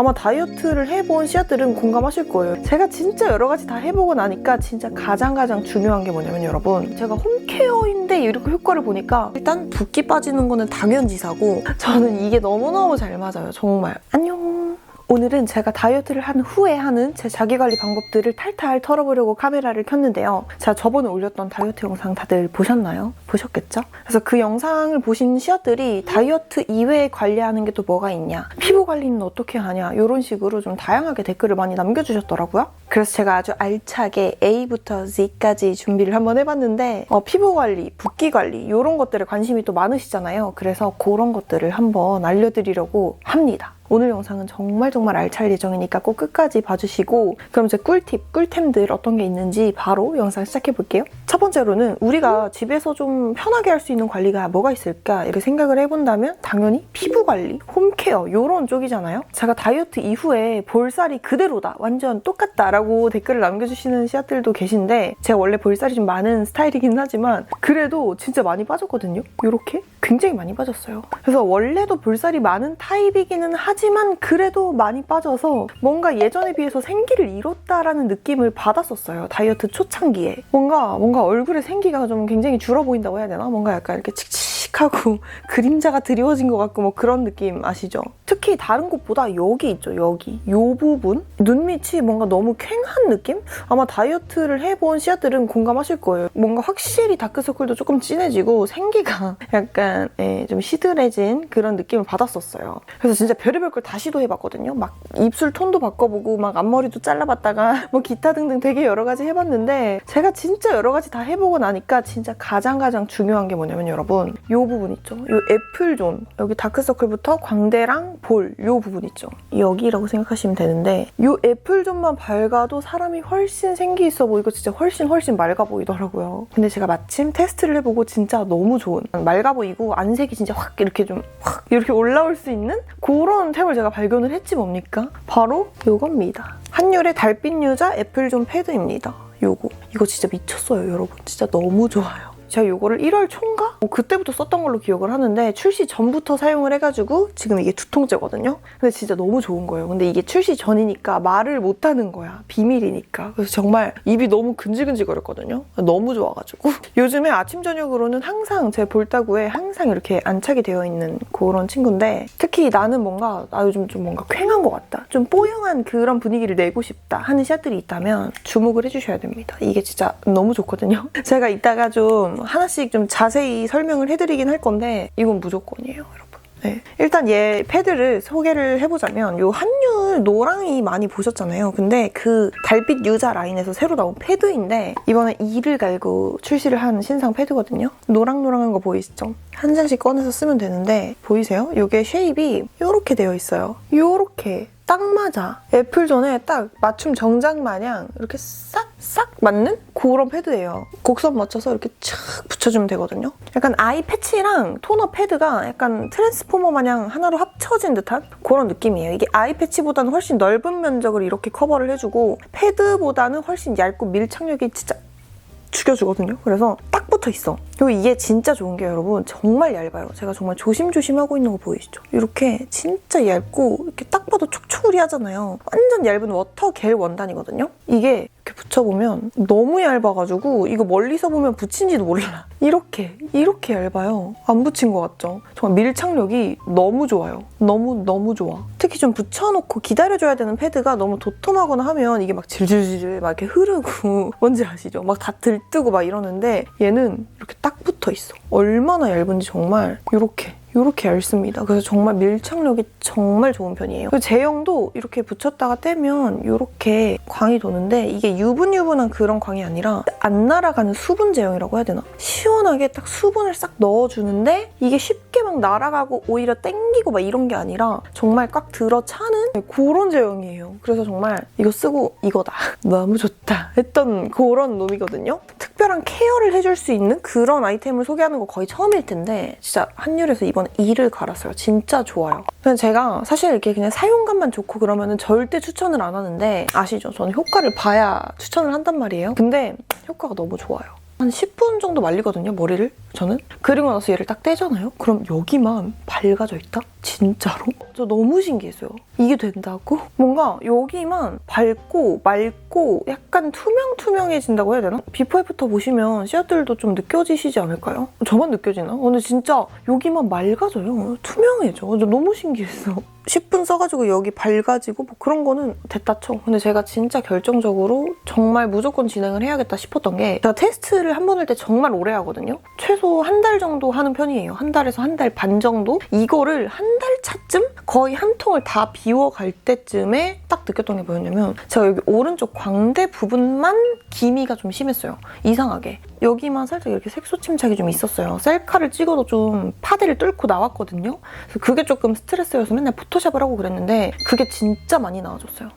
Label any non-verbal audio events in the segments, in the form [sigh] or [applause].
아마 다이어트를 해본 씨앗들은 공감하실 거예요. 제가 진짜 여러 가지 다 해보고 나니까 진짜 가장 가장 중요한 게 뭐냐면 여러분 제가 홈케어인데 이렇게 효과를 보니까 일단 붓기 빠지는 거는 당연지사고 저는 이게 너무너무 잘 맞아요. 정말. 안녕. 오늘은 제가 다이어트를 한 후에 하는 제 자기관리 방법들을 탈탈 털어보려고 카메라를 켰는데요. 제가 저번에 올렸던 다이어트 영상 다들 보셨나요? 보셨겠죠? 그래서 그 영상을 보신 씨앗들이 다이어트 이외에 관리하는 게 또 뭐가 있냐? 피부 관리는 어떻게 하냐? 이런 식으로 좀 다양하게 댓글을 많이 남겨주셨더라고요. 그래서 제가 아주 알차게 A부터 Z까지 준비를 한번 해봤는데 어, 피부 관리, 붓기 관리 이런 것들에 관심이 또 많으시잖아요. 그래서 그런 것들을 한번 알려드리려고 합니다. 오늘 영상은 정말 정말 알찰 예정이니까 꼭 끝까지 봐주시고 그럼 제 꿀팁, 꿀템들 어떤 게 있는지 바로 영상 시작해 볼게요. 첫 번째로는 우리가 집에서 좀 편하게 할 수 있는 관리가 뭐가 있을까 이렇게 생각을 해본다면 당연히 피부 관리, 홈케어 이런 쪽이잖아요. 제가 다이어트 이후에 볼살이 그대로다, 완전 똑같다라고 댓글을 남겨주시는 씨앗들도 계신데 제가 원래 볼살이 좀 많은 스타일이긴 하지만 그래도 진짜 많이 빠졌거든요. 이렇게 굉장히 많이 빠졌어요. 그래서 원래도 볼살이 많은 타입이기는 하지만 그래도 많이 빠져서 뭔가 예전에 비해서 생기를 잃었다라는 느낌을 받았었어요. 다이어트 초창기에. 뭔가 뭔가 얼굴에 생기가 좀 굉장히 줄어 보인다고 해야 되나? 뭔가 약간 이렇게 칙칙하고 [laughs] 그림자가 드리워진 것 같고 뭐 그런 느낌 아시죠? 특히 다른 곳보다 여기 있죠, 여기. 요 부분? 눈 밑이 뭔가 너무 퀭한 느낌? 아마 다이어트를 해본 씨앗들은 공감하실 거예요. 뭔가 확실히 다크서클도 조금 진해지고 생기가 [laughs] 약간 예, 좀 시들해진 그런 느낌을 받았었어요. 그래서 진짜 별의별 걸 다 시도해봤거든요. 막 입술 톤도 바꿔보고 막 앞머리도 잘라봤다가 [laughs] 뭐 기타 등등 되게 여러 가지 해봤는데 제가 진짜 여러 가지 다 해보고 나니까 진짜 가장 가장 중요한 게 뭐냐면 여러분 요 부분 있죠. 요 애플존 여기 다크서클부터 광대랑 볼 요 부분 있죠. 여기라고 생각하시면 되는데 요 애플존만 밝아도 사람이 훨씬 생기 있어 보이고 진짜 훨씬 훨씬 맑아 보이더라고요. 근데 제가 마침 테스트를 해보고 진짜 너무 좋은 맑아 보이고 안색이 진짜 확 이렇게 좀 확 이렇게 올라올 수 있는 그런 템을 제가 발견을 했지 뭡니까? 바로 요겁니다. 한율의 달빛 유자 애플존 패드입니다. 요거 이거 진짜 미쳤어요 여러분 진짜 너무 좋아요. 제가 이거를 1월 초인가? 뭐 그때부터 썼던 걸로 기억을 하는데 출시 전부터 사용을 해가지고 지금 이게 두 통째거든요. 근데 진짜 너무 좋은 거예요. 근데 이게 출시 전이니까 말을 못 하는 거야. 비밀이니까. 그래서 정말 입이 너무 근질근질거렸거든요. 너무 좋아가지고 [laughs] 요즘에 아침 저녁으로는 항상 제 볼따구에 항상 이렇게 안착이 되어 있는 그런 친구인데 특히 나는 뭔가 나 요즘 좀 뭔가 쾌한 것 같다. 좀 뽀용한 그런 분위기를 내고 싶다 하는 샷들이 있다면 주목을 해주셔야 됩니다. 이게 진짜 너무 좋거든요. [laughs] 제가 이따가 좀 하나씩 좀 자세히 설명을 해드리긴 할 건데 이건 무조건이에요, 여러분. 네. 일단 얘 패드를 소개를 해보자면 요 한율 노랑이 많이 보셨잖아요. 근데 그 달빛 유자 라인에서 새로 나온 패드인데 이번에 이를 갈고 출시를 한 신상 패드거든요. 노랑노랑한 거 보이시죠? 한 장씩 꺼내서 쓰면 되는데 보이세요? 이게 쉐입이 이렇게 되어 있어요. 이렇게 딱 맞아. 애플존에 딱 맞춤 정장 마냥 이렇게 싹 싹 맞는 그런 패드예요. 곡선 맞춰서 이렇게 착 붙여주면 되거든요. 약간 아이 패치랑 토너 패드가 약간 트랜스포머 마냥 하나로 합쳐진 듯한 그런 느낌이에요. 이게 아이 패치보다는 훨씬 넓은 면적을 이렇게 커버를 해주고 패드보다는 훨씬 얇고 밀착력이 진짜 죽여주거든요. 그래서 딱 붙어 있어. 그리고 이게 진짜 좋은 게 여러분 정말 얇아요. 제가 정말 조심조심 하고 있는 거 보이시죠? 이렇게 진짜 얇고 이렇게 딱 봐도 촉촉우리 하잖아요. 완전 얇은 워터 겔 원단이거든요. 이게 이렇게 붙여보면 너무 얇아가지고 이거 멀리서 보면 붙인지도 몰라. [laughs] 이렇게 이렇게 얇아요. 안 붙인 것 같죠? 정말 밀착력이 너무 좋아요. 너무 너무 좋아. 특히 좀 붙여놓고 기다려줘야 되는 패드가 너무 도톰하거나 하면 이게 막 질질질 막 이렇게 흐르고 [laughs] 뭔지 아시죠? 막 다 들뜨고 막 이러는데 얘는 이렇게 딱 붙어 있어. 얼마나 얇은지 정말 이렇게 이렇게 얇습니다. 그래서 정말 밀착력이 정말 좋은 편이에요. 그리고 제형도 이렇게 붙였다가 떼면 이렇게 광이 도는데 이게 유분유분한 그런 광이 아니라 안 날아가는 수분 제형이라고 해야 되나? 시원하게 딱 수분을 싹 넣어주는데 이게 쉽게 막 날아가고 오히려 땡기고 막 이런 게 아니라 정말 꽉 들어차는 그런 제형이에요. 그래서 정말 이거 쓰고 이거다. [laughs] 너무 좋다 했던 그런 놈이거든요. 특별한 케어를 해줄 수 있는 그런 아이템을 소개하는 거 거의 처음일 텐데 진짜 한율에서 이번 에 이를 갈았어요. 진짜 좋아요. 근데 제가 사실 이렇게 그냥 사용감만 좋고 그러면 절대 추천을 안 하는데 아시죠? 저는 효과를 봐야 추천을 한단 말이에요. 근데 효과가 너무 좋아요. 한 10분 정도 말리거든요, 머리를. 저는 그리고 나서 얘를 딱 떼잖아요. 그럼 여기만 밝아져 있다? 진짜로? 저 너무 신기했어요. 이게 된다고? 뭔가 여기만 밝고 맑고 약간 투명투명해진다고 해야 되나? 비포 애프터 보시면 씨앗들도 좀 느껴지시지 않을까요? 저만 느껴지나? 근데 진짜 여기만 맑아져요. 투명해져. 저 너무 신기했어. 10분 써가지고 여기 밝아지고 뭐 그런 거는 됐다 쳐. 근데 제가 진짜 결정적으로 정말 무조건 진행을 해야겠다 싶었던 게 제가 테스트를 한 번 할 때 정말 오래 하거든요. 최소 한 달 정도 하는 편이에요. 한 달에서 한 달 반 정도? 이거를 한 달 차쯤? 거의 한 통을 다 비워갈 때쯤에 딱 느꼈던 게 뭐였냐면 제가 여기 오른쪽 광대 부분만 기미가 좀 심했어요. 이상하게. 여기만 살짝 이렇게 색소 침착이 좀 있었어요. 셀카를 찍어도 좀 파데를 뚫고 나왔거든요. 그래서 그게 조금 스트레스여서 맨날 포토샵을 하고 그랬는데 그게 진짜 많이 나아졌어요.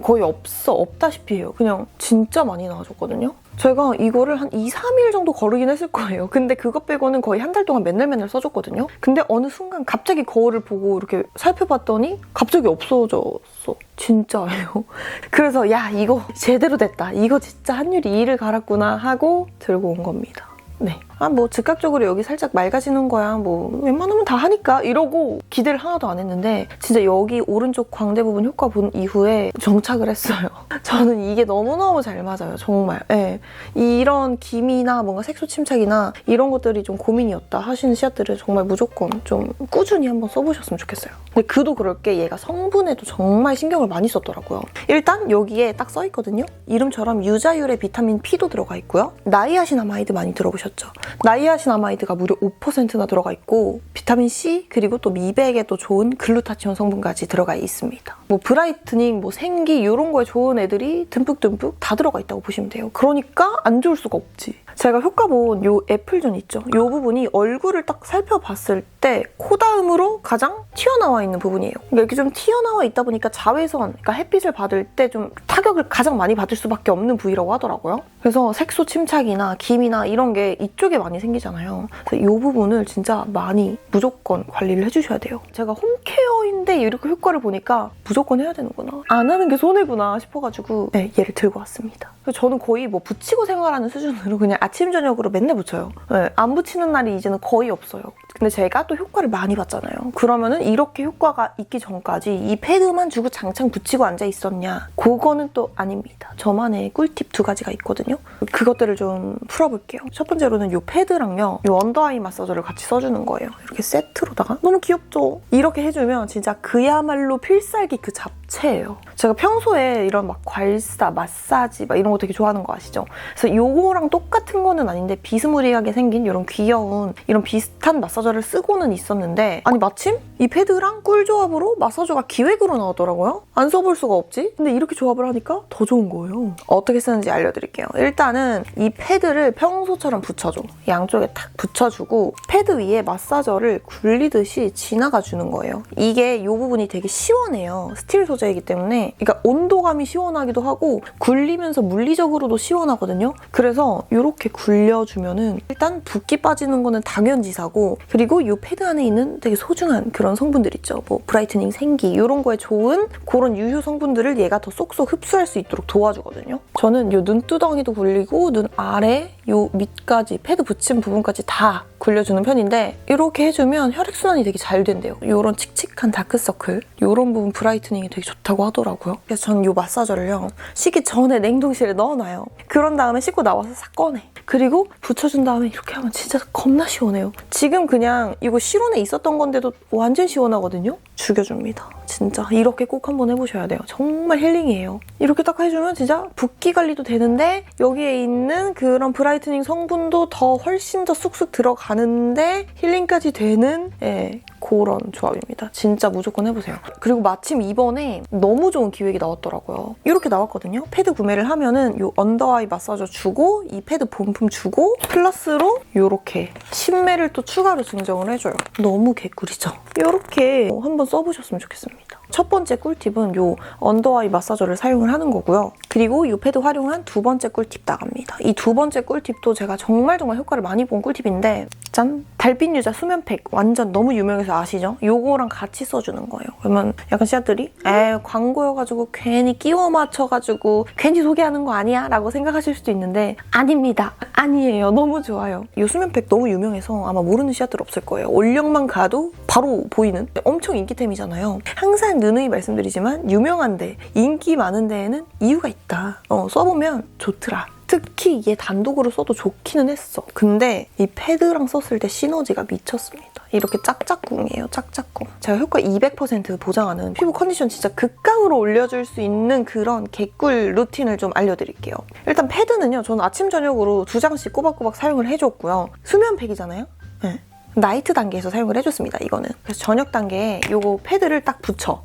거의 없어 없다시피 해요. 그냥 진짜 많이 나아졌거든요. 제가 이거를 한 2, 3일 정도 거르긴 했을 거예요. 근데 그거 빼고는 거의 한 달 동안 맨날 맨날 써줬거든요. 근데 어느 순간 갑자기 거울을 보고 이렇게 살펴봤더니 갑자기 없어졌어. 진짜예요. [laughs] 그래서 야 이거 제대로 됐다. 이거 진짜 한율이 이를 갈았구나 하고 들고 온 겁니다. 네. 아, 뭐, 즉각적으로 여기 살짝 맑아지는 거야. 뭐, 웬만하면 다 하니까. 이러고 기대를 하나도 안 했는데, 진짜 여기 오른쪽 광대 부분 효과 본 이후에 정착을 했어요. [laughs] 저는 이게 너무너무 잘 맞아요. 정말. 예. 이런 기미나 뭔가 색소 침착이나 이런 것들이 좀 고민이었다 하시는 씨앗들은 정말 무조건 좀 꾸준히 한번 써보셨으면 좋겠어요. 근데 그도 그럴 게 얘가 성분에도 정말 신경을 많이 썼더라고요. 일단 여기에 딱 써있거든요. 이름처럼 유자율의 비타민 P도 들어가 있고요. 나이아신아마이드 많이 들어보셨죠? 나이아신아마이드가 무려 5%나 들어가 있고 비타민 C 그리고 또 미백에 또 좋은 글루타치온 성분까지 들어가 있습니다. 뭐 브라이트닝, 뭐 생기 이런 거에 좋은 애들이 듬뿍듬뿍 다 들어가 있다고 보시면 돼요. 그러니까 안 좋을 수가 없지. 제가 효과 본 요 애플존 있죠? 요 부분이 얼굴을 딱 살펴봤을 때 코다음으로 가장 튀어나와 있는 부분이에요. 그러니까 이렇게 좀 튀어나와 있다 보니까 자외선, 그러니까 햇빛을 받을 때 좀 타격을 가장 많이 받을 수밖에 없는 부위라고 하더라고요. 그래서 색소 침착이나 김이나 이런 게 이쪽에 많이 생기잖아요. 그래서 이 부분을 진짜 많이 무조건 관리를 해주셔야 돼요. 제가 홈케어인데 이렇게 효과를 보니까 무조건 해야 되는구나. 안 하는 게 손해구나 싶어가지고 네, 얘를 들고 왔습니다. 저는 거의 뭐 붙이고 생활하는 수준으로 그냥 아침 저녁으로 맨날 붙여요. 네, 안 붙이는 날이 이제는 거의 없어요. 근데 제가 또 효과를 많이 봤잖아요. 그러면은 이렇게 효과가 있기 전까지 이 패드만 주고 장창 붙이고 앉아 있었냐? 그거는 또 아닙니다. 저만의 꿀팁 두 가지가 있거든요. 그것들을 좀 풀어볼게요. 첫 번째로는 이 패드랑요, 이 언더아이 마사저를 같이 써주는 거예요. 이렇게 세트로다가 너무 귀엽죠? 이렇게 해주면 진짜 그야말로 필살기 그 잡채예요. 제가 평소에 이런 막 괄사, 마사지 막 이런 거 되게 좋아하는 거 아시죠? 그래서 요거랑 똑같은 거는 아닌데 비스무리하게 생긴 이런 귀여운 이런 비슷한 마사저 를 쓰고는 있었는데 아니 마침 이 패드랑 꿀 조합으로 마사저가 기획으로 나왔더라고요. 안 써볼 수가 없지? 근데 이렇게 조합을 하니까 더 좋은 거예요. 어떻게 쓰는지 알려드릴게요. 일단은 이 패드를 평소처럼 붙여줘. 양쪽에 탁 붙여주고 패드 위에 마사저를 굴리듯이 지나가 주는 거예요. 이게 이 부분이 되게 시원해요. 스틸 소재이기 때문에 그러니까 온도감이 시원하기도 하고 굴리면서 물리적으로도 시원하거든요. 그래서 이렇게 굴려주면은 일단 붓기 빠지는 거는 당연지사고 그리고 이 패드 안에 있는 되게 소중한 그런 성분들 있죠. 뭐 브라이트닝, 생기 이런 거에 좋은 그런 유효 성분들을 얘가 더 쏙쏙 흡수할 수 있도록 도와주거든요. 저는 이 눈두덩이도 굴리고 눈 아래 요 밑까지 패드 붙인 부분까지 다 굴려주는 편인데 이렇게 해주면 혈액순환이 되게 잘 된대요. 이런 칙칙한 다크서클 이런 부분 브라이트닝이 되게 좋다고 하더라고요. 그래서 저는 이 마사저를요 씻기 전에 냉동실에 넣어놔요. 그런 다음에 씻고 나와서 싹 꺼내. 그리고 붙여준 다음에 이렇게 하면 진짜 겁나 시원해요. 지금 그냥 이거 실온에 있었던 건데도 완전 시원하거든요. 죽여줍니다. 진짜 이렇게 꼭 한번 해보셔야 돼요. 정말 힐링이에요. 이렇게 딱 해주면 진짜 붓기 관리도 되는데 여기에 있는 그런 브라이트닝 성분도 더 훨씬 더 쑥쑥 들어가는데 힐링까지 되는 예, 그런 조합입니다. 진짜 무조건 해보세요. 그리고 마침 이번에 너무 좋은 기획이 나왔더라고요. 이렇게 나왔거든요. 패드 구매를 하면은 이 언더아이 마사저 주고 이 패드 본품 주고 플러스로 이렇게 신매를 또 추가로 증정을 해줘요. 너무 개꿀이죠. 이렇게 한번 써보셨으면 좋겠습니다. 첫 번째 꿀팁은 이 언더아이 마사저를 사용을 하는 거고요. 그리고 이 패드 활용한 두 번째 꿀팁 나갑니다. 이 두 번째 꿀팁도 제가 정말 정말 효과를 많이 본 꿀팁인데 짠! 달빛 유자 수면팩 완전 너무 유명해서 아시죠? 요거랑 같이 써주는 거예요. 그러면 약간 씨앗들이 에 광고여가지고 괜히 끼워 맞춰가지고 괜히 소개하는 거 아니야? 라고 생각하실 수도 있는데 아닙니다. 아니에요. 너무 좋아요. 이 수면팩 너무 유명해서 아마 모르는 씨앗들 없을 거예요. 올영만 가도 바로 보이는 엄청 인기템이잖아요. 항상 누누이 말씀드리지만 유명한데 인기 많은 데에는 이유가 있다. 어, 써보면 좋더라. 특히 얘 단독으로 써도 좋기는 했어. 근데 이 패드랑 썼을 때 시너지가 미쳤습니다. 이렇게 짝짝꿍이에요, 짝짝꿍. 제가 효과 200% 보장하는 피부 컨디션 진짜 극강으로 올려줄 수 있는 그런 개꿀 루틴을 좀 알려드릴게요. 일단 패드는요, 저는 아침, 저녁으로 두 장씩 꼬박꼬박 사용을 해줬고요. 수면팩이잖아요? 네. 나이트 단계에서 사용을 해줬습니다, 이거는. 그래서 저녁 단계에 요거 패드를 딱 붙여.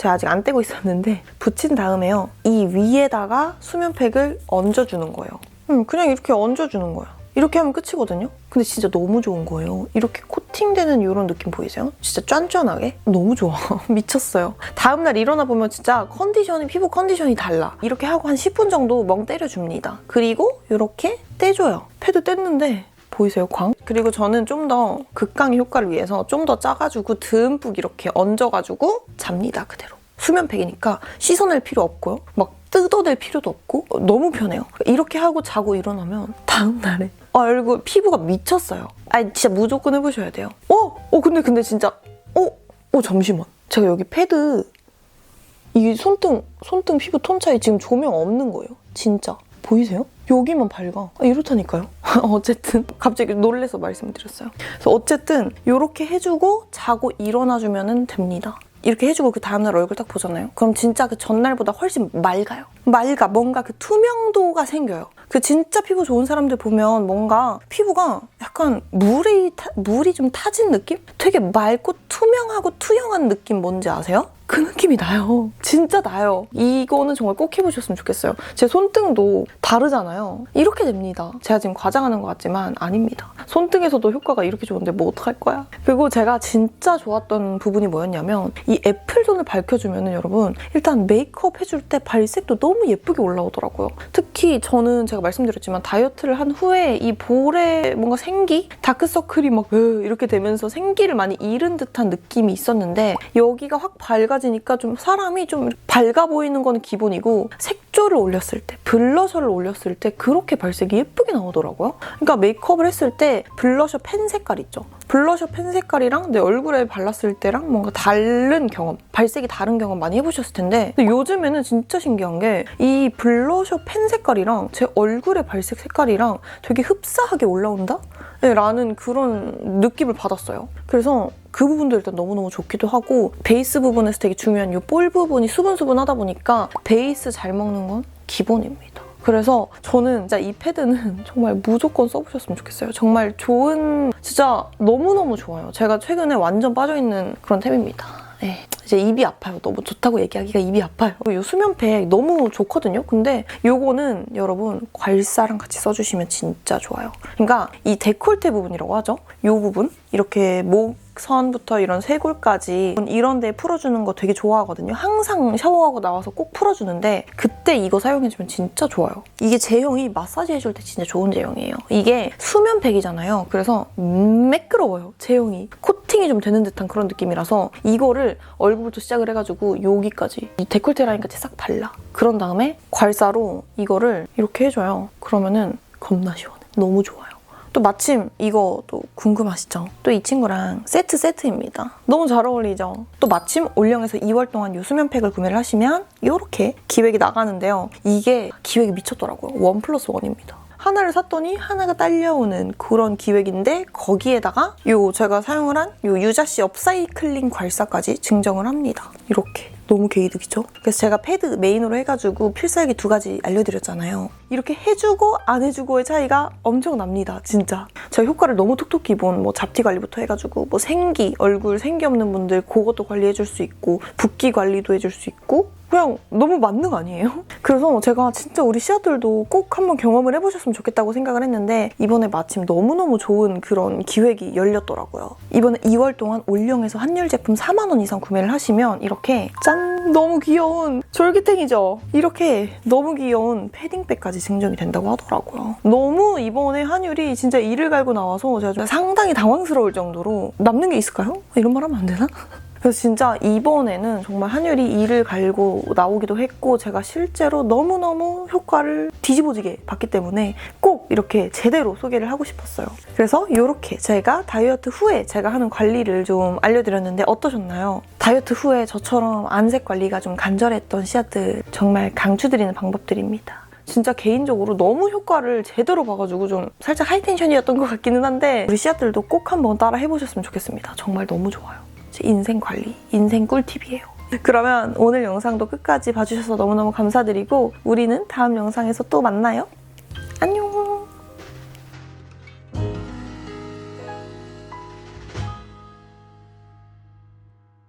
제가 아직 안 떼고 있었는데 붙인 다음에요. 이 위에다가 수면팩을 얹어주는 거예요. 음, 그냥 이렇게 얹어주는 거예요. 이렇게 하면 끝이거든요? 근데 진짜 너무 좋은 거예요. 이렇게 코팅되는 이런 느낌 보이세요? 진짜 쫀쫀하게? 너무 좋아. [laughs] 미쳤어요. 다음날 일어나 보면 진짜 컨디션이, 피부 컨디션이 달라. 이렇게 하고 한 10분 정도 멍 때려줍니다. 그리고 이렇게 떼줘요. 패드 뗐는데 보이세요, 광? 그리고 저는 좀 더 극강의 효과를 위해서 좀 더 짜가지고 듬뿍 이렇게 얹어가지고 잡니다, 그대로. 수면팩이니까 씻어낼 필요 없고요. 막 뜯어낼 필요도 없고 너무 편해요. 이렇게 하고 자고 일어나면 다음 날에 얼굴 피부가 미쳤어요. 아 진짜 무조건 해보셔야 돼요. 어? 어 근데 근데 진짜 어? 어 잠시만. 제가 여기 패드 이 손등 손등 피부 톤 차이 지금 조명 없는 거예요. 진짜 보이세요? 여기만 밝아. 아, 이렇다니까요. [laughs] 어쨌든 갑자기 놀래서 말씀드렸어요. 그래서 어쨌든 이렇게 해주고 자고 일어나주면 됩니다. 이렇게 해주고 그 다음날 얼굴 딱 보잖아요. 그럼 진짜 그 전날보다 훨씬 맑아요. 맑아. 뭔가 그 투명도가 생겨요. 그 진짜 피부 좋은 사람들 보면 뭔가 피부가 약간 물이, 타- 물이 좀 타진 느낌? 되게 맑고 투명하고 투영한 느낌 뭔지 아세요? 그 느낌이 나요. 진짜 나요. 이거는 정말 꼭 해보셨으면 좋겠어요. 제 손등도 다르잖아요. 이렇게 됩니다. 제가 지금 과장하는 것 같지만 아닙니다. 손등에서도 효과가 이렇게 좋은데 뭐 어떡할 거야? 그리고 제가 진짜 좋았던 부분이 뭐였냐면 이 애플존을 밝혀주면 여러분 일단 메이크업 해줄 때 발색도 너무 예쁘게 올라오더라고요. 특히 저는 제가 말씀드렸지만 다이어트를 한 후에 이 볼에 뭔가 생기? 다크서클이 막 으, 이렇게 되면서 생기를 많이 잃은 듯한 느낌이 있었는데 여기가 확 밝아 지니까 좀 사람이 좀 밝아 보이는 거는 기본이고 색조를 올렸을 때 블러셔를 올렸을 때 그렇게 발색이 예쁘게 나오더라고요. 그러니까 메이크업을 했을 때 블러셔 펜 색깔 있죠. 블러셔 펜 색깔이랑 내 얼굴에 발랐을 때랑 뭔가 다른 경험, 발색이 다른 경험 많이 해보셨을 텐데 요즘에는 진짜 신기한 게 이 블러셔 펜 색깔이랑 제 얼굴의 발색 색깔이랑 되게 흡사하게 올라온다? 네, 라는 그런 느낌을 받았어요. 그래서 그 부분도 일단 너무너무 좋기도 하고 베이스 부분에서 되게 중요한 이 볼 부분이 수분수분하다 보니까 베이스 잘 먹는 건 기본입니다. 그래서 저는 진짜 이 패드는 [laughs] 정말 무조건 써보셨으면 좋겠어요. 정말 좋은, 진짜 너무너무 좋아요. 제가 최근에 완전 빠져있는 그런 템입니다. 네. 이제 입이 아파요. 너무 좋다고 얘기하기가 입이 아파요. 이 수면팩 너무 좋거든요. 근데 요거는 여러분 괄사랑 같이 써주시면 진짜 좋아요. 그러니까 이 데콜테 부분이라고 하죠. 요 부분 이렇게 목 선부터 이런 쇄골까지 이런 데 풀어주는 거 되게 좋아하거든요. 항상 샤워하고 나와서 꼭 풀어주는데 그때 이거 사용해주면 진짜 좋아요. 이게 제형이 마사지 해줄 때 진짜 좋은 제형이에요. 이게 수면팩이잖아요. 그래서 매끄러워요. 제형이 코팅이 좀 되는 듯한 그런 느낌이라서 이거를 얼굴부터 시작을 해가지고 여기까지 이 데콜테 라인까지 싹 발라. 그런 다음에 괄사로 이거를 이렇게 해줘요. 그러면은 겁나 시원해. 너무 좋아요. 또 마침 이거 또 궁금하시죠? 또 이 친구랑 세트 세트입니다. 너무 잘 어울리죠? 또 마침 올영에서 2월 동안 이 수면팩을 구매를 하시면 이렇게 기획이 나가는데요. 이게 기획이 미쳤더라고요. 원 플러스 원입니다. 하나를 샀더니 하나가 딸려오는 그런 기획인데 거기에다가 요 제가 사용을 한 요 유자씨 업사이클링 괄사까지 증정을 합니다. 이렇게. 너무 개이득이죠? 그래서 제가 패드 메인으로 해가지고 필살기 두 가지 알려드렸잖아요. 이렇게 해주고 안 해주고의 차이가 엄청 납니다, 진짜. 제가 효과를 너무 톡톡히 본 뭐 잡티 관리부터 해가지고 뭐 생기, 얼굴 생기 없는 분들 그것도 관리해줄 수 있고 붓기 관리도 해줄 수 있고 그냥 너무 만능 아니에요? [laughs] 그래서 제가 진짜 우리 씨앗들도 꼭 한번 경험을 해보셨으면 좋겠다고 생각을 했는데 이번에 마침 너무너무 좋은 그런 기획이 열렸더라고요. 이번에 2월 동안 올영에서 한율 제품 4만 원 이상 구매를 하시면 이렇게 짠! 너무 귀여운 졸기탱이죠? 이렇게 너무 귀여운 패딩백까지 증정이 된다고 하더라고요. 너무 이번에 한율이 진짜 이를 갈고 나와서 제가 좀 상당히 당황스러울 정도로 남는 게 있을까요? 이런 말 하면 안 되나? [laughs] 그래서 진짜 이번에는 정말 한율이 이를 갈고 나오기도 했고 제가 실제로 너무너무 효과를 뒤집어지게 봤기 때문에 꼭 이렇게 제대로 소개를 하고 싶었어요. 그래서 이렇게 제가 다이어트 후에 제가 하는 관리를 좀 알려드렸는데 어떠셨나요? 다이어트 후에 저처럼 안색 관리가 좀 간절했던 씨앗들 정말 강추드리는 방법들입니다. 진짜 개인적으로 너무 효과를 제대로 봐가지고 좀 살짝 하이텐션이었던 것 같기는 한데 우리 씨앗들도 꼭 한번 따라 해보셨으면 좋겠습니다. 정말 너무 좋아요. 인생 관리, 인생 꿀팁이에요. 그러면 오늘 영상도 끝까지 봐주셔서 너무너무 감사드리고 우리는 다음 영상에서 또 만나요. 안녕!